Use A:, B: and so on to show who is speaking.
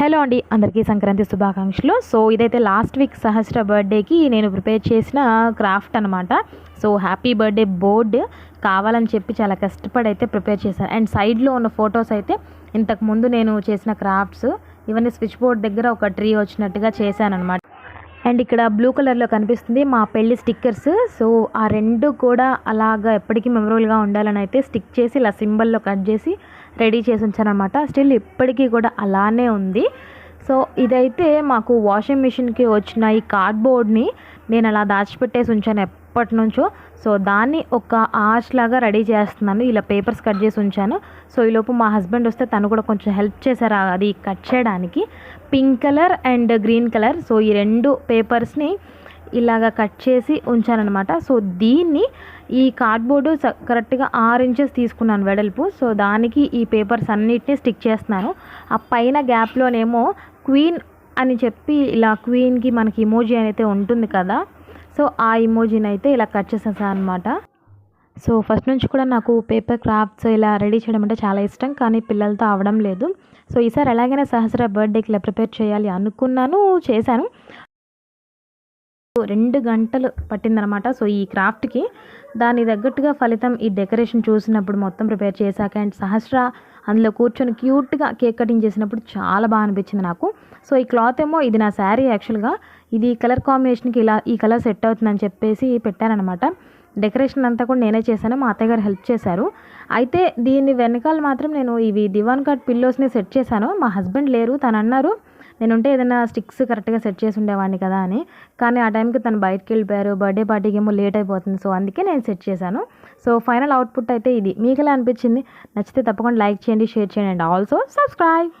A: Hello అండి అందరికీ సంక్రాంతి శుభాకాంక్షలు. సో ఇదైతే లాస్ట్ వీక్ సహస్ర బర్త్డేకి నేను ప్రిపేర్ చేసిన క్రాఫ్ట్ అనమాట సో హ్యాపీ బర్త్డే బోర్డ్ కావాలని చెప్పి చాలా కష్టపడి అయితే ప్రిపేర్ చేశాను. అండ్ సైడ్లో ఉన్న ఫొటోస్ అయితే ఇంతకు ముందు నేను చేసిన క్రాఫ్ట్స్ ఇవన్నీ స్విచ్ బోర్డ్ దగ్గర ఒక ట్రీ వచ్చినట్టుగా చేశాను అనమాట అండ్ ఇక్కడ బ్లూ కలర్లో కనిపిస్తుంది మా పెళ్ళి స్టిక్కర్స్. సో ఆ రెండు కూడా అలాగా ఎప్పటికీ మెమరబుల్గా ఉండాలని అయితే స్టిక్ చేసి ఇలా సింబల్లో కట్ చేసి రెడీ చేసి ఉంచానమాట స్టిల్ ఇప్పటికీ కూడా అలానే ఉంది. సో ఇదైతే మాకు వాషింగ్ మిషన్కి వచ్చిన ఈ కార్డ్బోర్డ్ని నేను అలా దాచిపెట్టేసి ఉంచాను ఎప్పటి నుంచో సో దాన్ని ఒక ఆర్చ్ లాగా రెడీ చేస్తున్నాను. ఇలా పేపర్స్ కట్ చేసి ఉంచాను. సో ఈలోపు మా హస్బెండ్ వస్తే తను కూడా కొంచెం హెల్ప్ చేశారు అది కట్ చేయడానికి. Pink colour and green colour. So ఈ రెండు పేపర్స్ని ఇలాగ కట్ చేసి ఉంచానన్నమాట. సో దీన్ని ఈ కార్డ్బోర్డు కరెక్ట్గా ఆరు ఇంచెస్ తీసుకున్నాను వెడల్పు. సో దానికి ఈ పేపర్స్ అన్నిటిని స్టిక్ చేస్తున్నాను. ఆ పైన గ్యాప్లోనేమో క్వీన్ అని చెప్పి ఇలా క్వీన్కి మనకి ఇమోజీ అయితే ఉంటుంది కదా. సో ఆ ఇమోజీని అయితే ఇలా కట్ చేసేసాను అనమాట సో ఫస్ట్ నుంచి కూడా నాకు పేపర్ క్రాఫ్ట్స్ ఇలా రెడీ చేయడం అంటే చాలా ఇష్టం. కానీ పిల్లలతో అవడం లేదు. సో ఈసారి ఎలాగైనా సహస్ర బర్త్డేకి ఇలా ప్రిపేర్ చేయాలి అనుకున్నాను చేశాను. రెండు గంటలు పట్టిందనమాట. సో ఈ క్రాఫ్ట్కి దాని తగ్గట్టుగా ఫలితం ఈ డెకరేషన్ చూసినప్పుడు మొత్తం ప్రిపేర్ చేశాక అండ్ సహస్ర అందులో కూర్చొని క్యూట్గా కేక్ కటింగ్ చేసినప్పుడు చాలా బాగా అనిపించింది నాకు. సో ఈ క్లాత్ ఏమో ఇది నా శారీ యాక్చువల్గా. ఇది కలర్ కాంబినేషన్కి ఇలా ఈ కలర్ సెట్ అవుతుందని చెప్పేసి పెట్టానమాట డెకరేషన్ అంతా కూడా నేనే చేశాను. మా అత్తయ్య గారు హెల్ప్ చేశారు. అయితే దీని వెనకాల మాత్రం నేను ఇవి దివాన్ కార్డ్ పిల్లోస్ని సెట్ చేశాను. మా హస్బెండ్ లేరు తను అన్నారు నేనుంటే ఏదైనా స్టిక్స్ కరెక్ట్గా సెట్ చేసి ఉండేవాడిని కదా అని. కానీ ఆ టైంకి తను బయటకు వెళ్ళిపోయారు. బర్త్డే పార్టీకి ఏమో లేట్ అయిపోతుంది. సో అందుకే నేను సెట్ చేశాను. సో ఫైనల్ అవుట్పుట్ అయితే ఇది. మీకు ఎలా అనిపించింది? నచ్చితే తప్పకుండా లైక్ చేయండి షేర్ చేయండి అండ్ ఆల్సో సబ్స్క్రైబ్.